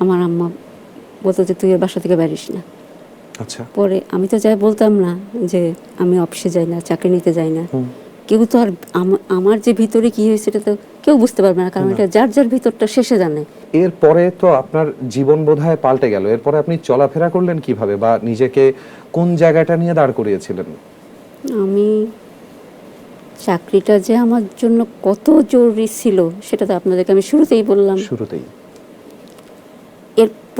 আমার আম্মা বলতো যে তুই এর বাসা থেকে বেরিস না। আচ্ছা। পরে আমি তো যাই বলতাম না যে আমি অফিসে যাই না চাকরি নিতে যাই না। কেউ তো আর আম- আমার যে ভিতরে কি হয়েছে এটা তো কেউ বুঝতে পারবে না কারণ এটা যার যার ভিতরটা শেষে জানে। এরপরে তো আপনার জীবন বোধহয় পাল্টে গেল। এরপরে আপনি চলাফেরা করলেন কীভাবে বা নিজেকে কোন জায়গাটা নিয়ে দাঁড় করিয়েছিলেন? আমি চাকরিটা যে আমার জন্য কত জরুরি ছিল সেটা তো আপনাদেরকে আমি শুরুতেই বললাম। শুরুতেই।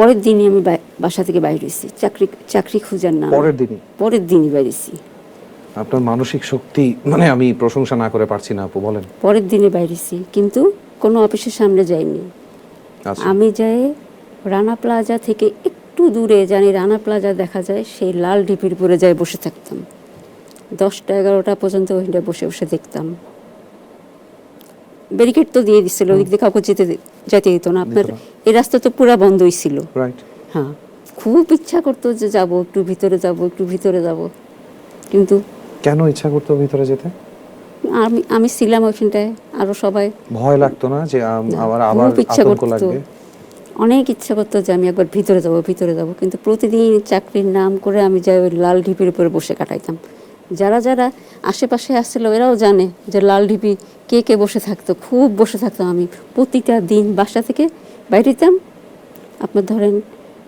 পরের দিনই আমি বাসা থেকে বাইরে হয়েছি। চাকরি চাকরি খুঁজার না পরের দিনই? পরের দিনই বাইরেছি আপনার মানসিক শক্তি মানে আমি প্রশংসা না করে পারছি না আপু বলেন। পরের দিনে বাইরেছি কিন্তু কোনো অফিসের সামনে যাইনি। আচ্ছা। আমি যাই রানা প্লাজা থেকে একটু দূরে জানি রানা প্লাজা দেখা যায় সেই লাল ডিপির উপরে যাই বসে থাকতাম। দশটা এগারোটা পর্যন্ত ওইটা বসে বসে দেখতাম। ব্যারিকেড তো দিয়ে দিচ্ছিল ওই দিক দিয়ে কাউকে যেতে যেতে দিত না। আপনার এই রাস্তা তো পুরো বন্ধই ছিল। হ্যাঁ খুব ইচ্ছা করতো যে যাব একটু ভিতরে যাব একটু ভিতরে যাব। কিন্তু কেন ইচ্ছা করতো ভিতরে যেতে? আমি আমি ছিলাম ওইখানটায় আরও সবাই। ভয় লাগতো না যে আমার আবার আতঙ্ক লাগবে? অনেক ইচ্ছা করতো যে আমি একবার ভিতরে যাব ভিতরে যাব। কিন্তু প্রতিদিন চাকরির নাম করে আমি যাই ওই লাল ঢিপির উপরে বসে কাটাইতাম। যারা যারা আশেপাশে আসছিল এরাও জানে যে লাল ঢিপি কে কে বসে থাকতো খুব বসে থাকতাম আমি। প্রতিটা দিন বাসা থেকে বাইরে যেতাম। আপনার ধরেন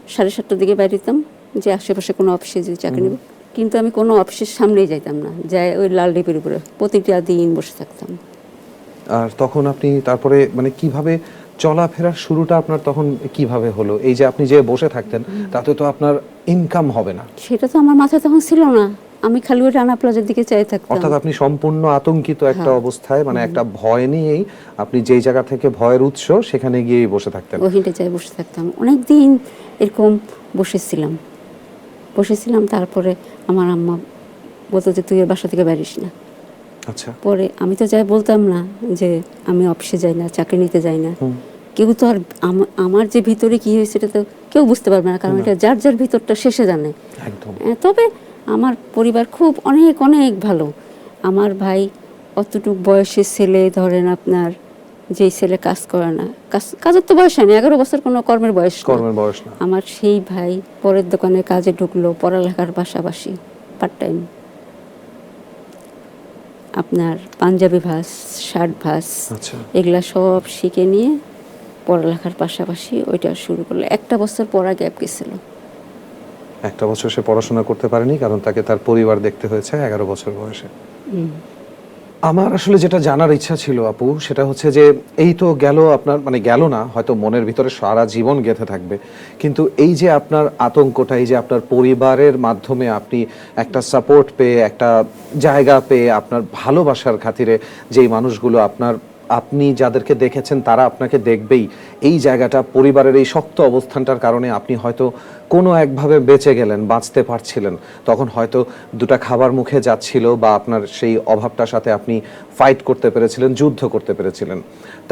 সাড়ে সাতটার দিকে বাইরে যেতাম যে আশেপাশে কোনো অফিসে যদি চাকরি নেব। কিন্তু আমি কোনো অফিসের সামনেই যাইতাম না যাই ওই লাল ঢিপির উপরে। প্রতিটা দিন বসে থাকতাম। আর তখন আপনি তারপরে মানে কীভাবে চলাফেরার শুরুটা আপনার তখন কীভাবে হলো? এই যে আপনি যে বসে থাকতেন তাতে তো আপনার ইনকাম হবে না। সেটা তো আমার মাথায় তখন ছিল না। আমি খালি ওই রানা প্লাজার দিকে চাই থাকতাম। অর্থাৎ আপনি সম্পূর্ণ আতঙ্কিত একটা হ্যাঁ। অবস্থায় মানে একটা ভয় নিয়েই আপনি যেই জায়গা থেকে ভয়ের উৎস সেখানে গিয়েই বসে থাকতেন। ওহিনটা চাই বসে থাকতাম। অনেক দিন এরকম বসেছিলাম। বসেছিলাম তারপরে আমার আম্মা বলতো যে তুই এর বাসা থেকে বেরিস না। আচ্ছা। পরে আমি তো যাই বলতাম না যে আমি অফিসে যাই না চাকরি নিতে যাই না। কেউ তো আর আমার যে ভিতরে কি হয়েছে এটা তো কেউ বুঝতে পারবে না কারণ এটা যার যার ভিতরটা শেষে জানে। তবে আমার পরিবার খুব অনেক অনেক ভালো। আমার ভাই অতটুক বয়সের ছেলে ধরেন আপনার যে ছেলে কাজ করে না কাজ কাজের তো বয়স হয়নি এগারো বছর কোনো কর্মের বয়স কর্মের বয়স না। আমার সেই ভাই পরের দোকানে কাজে ঢুকলো পড়ালেখার পাশাপাশি পার্ট টাইম আপনার পাঞ্জাবি ভাস শার্ট ভাস এগুলা সব শিখে নিয়ে পড়ালেখার পাশাপাশি ওইটা শুরু করল। একটা বছর পড়া গ্যাপ গেছিল। একটা বছর সে পড়াশোনা করতে পারেনি কারণ তাকে তার পরিবার দেখতে হয়েছে এগারো বছর বয়সে। আমার আসলে যেটা জানার ইচ্ছা ছিল আপু সেটা হচ্ছে যে এই তো গেল আপনার মানে গেল না হয়তো মনের ভিতরে সারা জীবন গেঁথে থাকবে কিন্তু এই যে আপনার আতঙ্কটা এই যে আপনার পরিবারের মাধ্যমে আপনি একটা সাপোর্ট পেয়ে একটা জায়গা পেয়ে আপনার ভালোবাসার খাতিরে যেই মানুষগুলো আপনার আপনি যাদেরকে দেখেছেন তারা আপনাকে দেখবেই এই জায়গাটা, পরিবারের এই শক্ত অবস্থানটার কারণে আপনি হয়তো কোনো একভাবে বেঁচে গেলেন, বাঁচতে পারছিলেন। তখন হয়তো দুটা খাবার মুখে যাচ্ছিল বা আপনার সেই অভাবটার সাথে আপনি ফাইট করতে পেরেছিলেন, যুদ্ধ করতে পেরেছিলেন।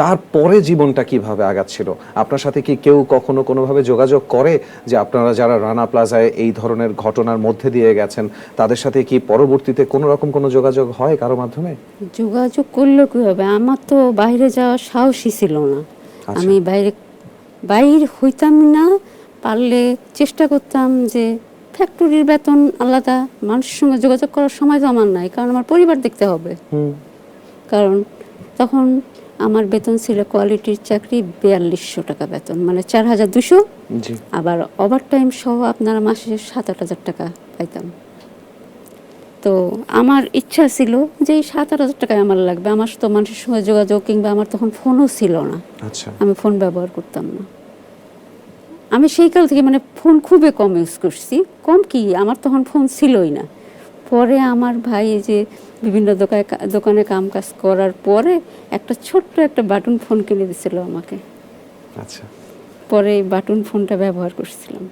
তারপরে জীবনটা কীভাবে আগাচ্ছিল? আপনার সাথে কি কেউ কখনো কোনোভাবে যোগাযোগ করে যে আপনারা যারা রানা প্লাজায় এই ধরনের ঘটনার মধ্যে দিয়ে গেছেন, তাদের সাথে কি পরবর্তীতে কোনো রকম কোনো যোগাযোগ হয় কারও মাধ্যমে? যোগাযোগ করলে কি হবে? আমার তো বাইরে যাওয়ার সাহসই ছিল না। আমি বাইরে বাইর হইতাম না পারলে চেষ্টা করতাম যে ফ্যাক্টরির বেতন আলাদা মানুষের সঙ্গে যোগাযোগ করার সময় তো আমার নাই কারণ আমার পরিবার দেখতে হবে। হুম। কারণ তখন আমার বেতন ছিল কোয়ালিটির চাকরি বিয়াল্লিশশো টাকা বেতন মানে চার হাজার দুশো আবার ওভার টাইম সহ আপনারা মাসে সাত আট হাজার টাকা পাইতাম। তো আমার ইচ্ছা ছিল যে এই সাত আট হাজার টাকায় আমার লাগবে। আমার তো মানুষের সঙ্গে যোগাযোগ কিংবা আমার তখন ফোনও ছিল না। আচ্ছা। আমি ফোন ব্যবহার করতাম না। আমি সেই কাল থেকে মানে ফোন খুবই কম ইউজ করছি। কম কি? আমার তখন ফোন ছিলই না। পরে আমার ভাই এই যে বিভিন্ন দোকানে দোকানে কাম কাজ করার পরে একটা ছোট্ট একটা বাটন ফোন কিনে দিছিল আমাকে। আচ্ছা। পরে এই বাটন ফোনটা ব্যবহার করছিলাম।